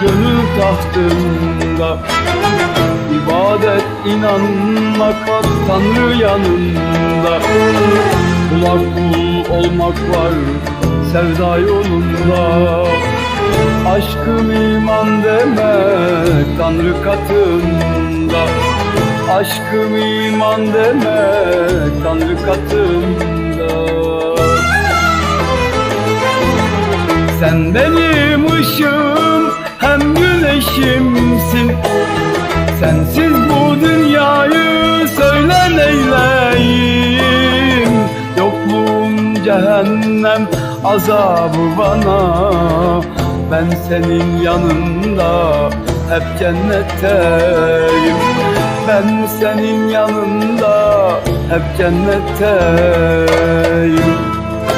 gönül tahtında. İbadet inanmak Tanrı yanında. Kulak kul olmak var sevda yolunda. Aşkım iman demek Tanrı katında. Aşkım iman demek Tanrı katında. Sen benim güneşimsin Sensiz bu dünyayı söyle neyleyim? Yokluğun cehennem azabı bana. Ben senin yanında hep cennetteyim Ben senin yanında hep cennetteyim